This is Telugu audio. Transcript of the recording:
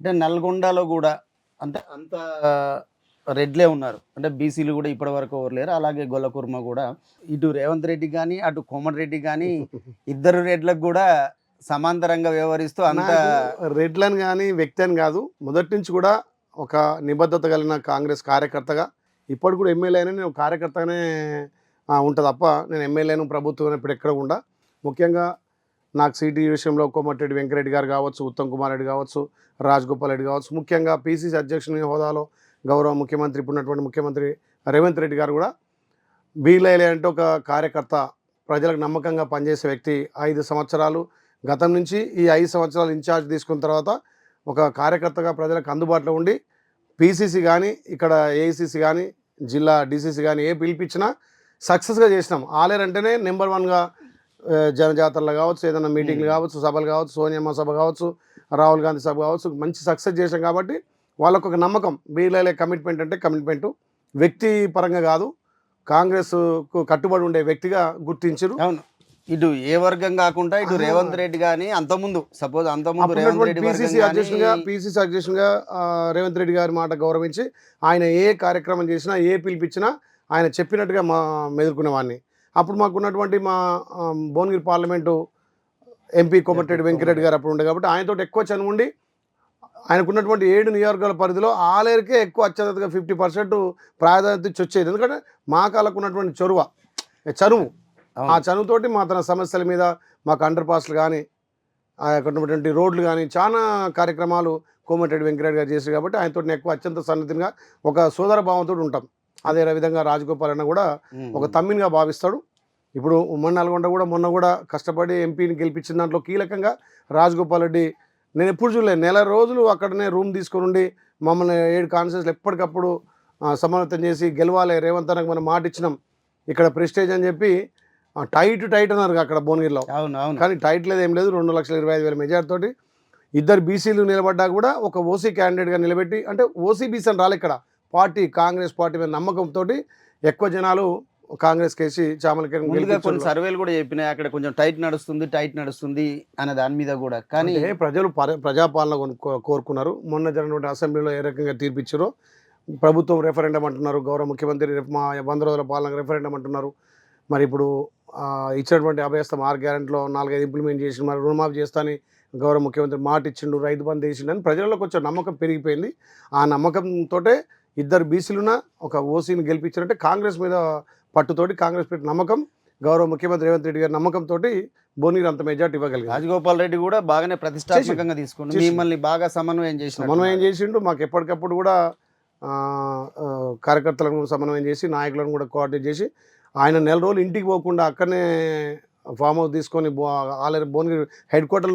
అంటే నల్గొండలో కూడా అంటే అంత రెడ్లే ఉన్నారు. అంటే బీసీలు కూడా ఇప్పటి వరకు ఎవరు లేరు. అలాగే గొల్లకుర్మ కూడా. ఇటు రేవంత్ రెడ్డి కానీ అటు కోమటిరెడ్డి కానీ ఇద్దరు రెడ్లకు కూడా సమాంతరంగా వ్యవహరిస్తూ అంత రెడ్లని కానీ వ్యక్తి అని కాదు. మొదటి నుంచి కూడా ఒక నిబద్ధత కలిగిన కాంగ్రెస్ కార్యకర్తగా ఇప్పటి కూడా ఎమ్మెల్యే అయినా నేను కార్యకర్తగానే ఆ, ఉంటా తప్ప నేను ఎమ్మెల్యేను ప్రభుత్వం ఇప్పుడు ఎక్కడ కూడా ముఖ్యంగా నాకు సిటీ విషయంలో కోమటిరెడ్డి వెంకరెడ్డి గారు కావచ్చు ఉత్తమ్ కుమార్ రెడ్డి కావచ్చు రాజగోపాల్ రెడ్డి కావచ్చు ముఖ్యంగా పీసీసీ అధ్యక్షుని హోదాలో గౌరవ ముఖ్యమంత్రి ఇప్పుడు ఉన్నటువంటి ముఖ్యమంత్రి రేవంత్ రెడ్డి గారు కూడా బీలైలే అంటే ఒక కార్యకర్త ప్రజలకు నమ్మకంగా పనిచేసే వ్యక్తి ఐదు సంవత్సరాలు. గతం నుంచి ఈ ఐదు సంవత్సరాలు ఇన్ఛార్జ్ తీసుకున్న తర్వాత ఒక కార్యకర్తగా ప్రజలకు అందుబాటులో ఉండి పీసీసీ కానీ ఇక్కడ ఏఐసీసీ కానీ జిల్లా డీసీసీ కానీ ఏ పిలిపించినా సక్సెస్గా చేసినాం. ఆలేరంటేనే నెంబర్ వన్గా జనజాతరలు కావచ్చు ఏదైనా మీటింగ్లు కావచ్చు సభలు కావచ్చు సోనియమ్మ సభ కావచ్చు రాహుల్ గాంధీ సభ కావచ్చు మంచి సక్సెస్ చేసాం కాబట్టి వాళ్ళకు ఒక నమ్మకం. బీలైలే కమిట్మెంట్ అంటే కమిట్మెంట్ వ్యక్తి పరంగా కాదు కాంగ్రెస్కు కట్టుబడి ఉండే వ్యక్తిగా గుర్తించరు. అవును. ఇటు ఏ వర్గం కాకుండా ఇటు. రేవంత్ రెడ్డి కానీ అంతకుముందు సపోజ్ అంతకుముందు రేవంత్ రెడ్డి పీసీసీ అధ్యక్షునిగా పీసీసీ అధ్యక్షునిగా రేవంత్ రెడ్డి గారి మాట గౌరవించి ఆయన ఏ కార్యక్రమం చేసినా ఏ పిలిపించినా ఆయన చెప్పినట్టుగా మా మెదుర్కొనేవాడిని. అప్పుడు మాకు ఉన్నటువంటి మా భువనగిరి పార్లమెంటు ఎంపీ కోమటిరెడ్డి వెంకరెడ్డి గారు అప్పుడు ఉండే కాబట్టి ఆయనతో ఎక్కువ చనువుండి ఆయనకున్నటువంటి ఏడు నియోజకవర్గాల పరిధిలో ఆలేరుకే ఎక్కువ అత్యధికంగా ఫిఫ్టీ పర్సెంట్ ప్రాధాన్యత ఇచ్చి వచ్చేది. ఎందుకంటే మా కాళ్ళకు ఉన్నటువంటి చొరువ చనువు. ఆ. చనువుతోటి మా తన సమస్యల మీద మాకు అండర్ పాస్లు కానీ ఆ యొక్క ఉన్నటువంటి రోడ్లు కానీ చాలా కార్యక్రమాలు కోమటిరెడ్డి వెంకరెడ్డి గారు చేశారు కాబట్టి ఆయనతో ఎక్కువ అత్యంత సన్నిహితంగా ఒక సోదర భావంతో ఉంటాం. అదే విధంగా రాజగోపాల్ అన్న కూడా. ఒక తమ్మినిగా భావిస్తాడు. ఇప్పుడు ఉమ్మడి నల్గొండ కూడా మొన్న కూడా కష్టపడి ఎంపీని గెలిపించిన దాంట్లో కీలకంగా రాజగోపాల్ రెడ్డి నేను ఎప్పుడు చూడలేదు నెల రోజులు అక్కడనే రూమ్ తీసుకొని ఉండి మమ్మల్ని ఏడు కాన్సెన్స్లు ఎప్పటికప్పుడు ఆ, సమన్వితం చేసి గెలవాలి. రేవంత్ అన్నకు మనం మాట ఇచ్చినాం. ఇక్కడ ప్రెస్టేజ్ అని చెప్పి టైట్ టైట్ అన్నారు అక్కడ భువనగిరిలో. కానీ టైట్ లేదు ఏం లేదు. రెండు లక్షల ఇరవై ఐదు వేల మెజార్ తోటి ఇద్దరు బీసీలు నిలబడ్డా కూడా ఒక ఓసీ క్యాండిడేట్గా నిలబెట్టి అంటే ఓసీ బీసీ అని రాలే ఇక్కడ. పార్టీ కాంగ్రెస్ పార్టీ మీద నమ్మకంతో ఎక్కువ జనాలు కాంగ్రెస్ కేసి ముందుగా కొన్ని సర్వేలు కూడా చెప్పినాయి. అక్కడ కొంచెం టైట్ నడుస్తుంది టైట్ నడుస్తుంది అనే దాని మీద కూడా. కానీ ప్రజలు పర- ప్రజాపాలన కోరుకున్నారు. మొన్న జరిగినటువంటి అసెంబ్లీలో ఏ రకంగా తీర్పిచ్చారో ప్రభుత్వం రెఫరెండం అంటున్నారు. గౌరవ ముఖ్యమంత్రి మా వంద రోజుల పాలన రెఫరెండం అంటున్నారు. మరి ఇప్పుడు ఇచ్చినటువంటి అభయస్థం ఆరు గ్యారెంట్లో నాలుగైదు ఇంప్లిమెంట్ చేసి మరి రుణమాఫీ చేస్తానని గౌరవ ముఖ్యమంత్రి మాట ఇచ్చిండు రైతు బంధు వేసిండు అని ప్రజల్లో కొంచెం నమ్మకం పెరిగిపోయింది. ఆ నమ్మకంతో ఇద్దరు బీసీలున్న ఒక ఓసీని గెలిపించారంటే కాంగ్రెస్ మీద పట్టుతోటి కాంగ్రెస్ పెట్టిన నమ్మకం గౌరవ ముఖ్యమంత్రి రేవంత్ రెడ్డి గారి నమ్మకంతో భువనగిరి అంత మెజార్టీ ఇవ్వగలిగారు. రాజగోపాల్ రెడ్డి కూడా బాగానే ప్రతిష్టాత్మకంగా చేసిండు. మిమ్మల్ని బాగా సమన్వయం చేసిన సమన్వయం చేసిండు. మాకు ఎప్పటికప్పుడు కూడా కార్యకర్తలను కూడా సమన్వయం చేసి నాయకులను కూడా కోఆర్డినేట్ చేసి ఆయన నెల రోజులు ఇంటికి పోకుండా అక్కడనే ఫామ్ హౌస్ తీసుకొని బో ఆల్రెడీ భువనగిరి హెడ్ క్వార్టర్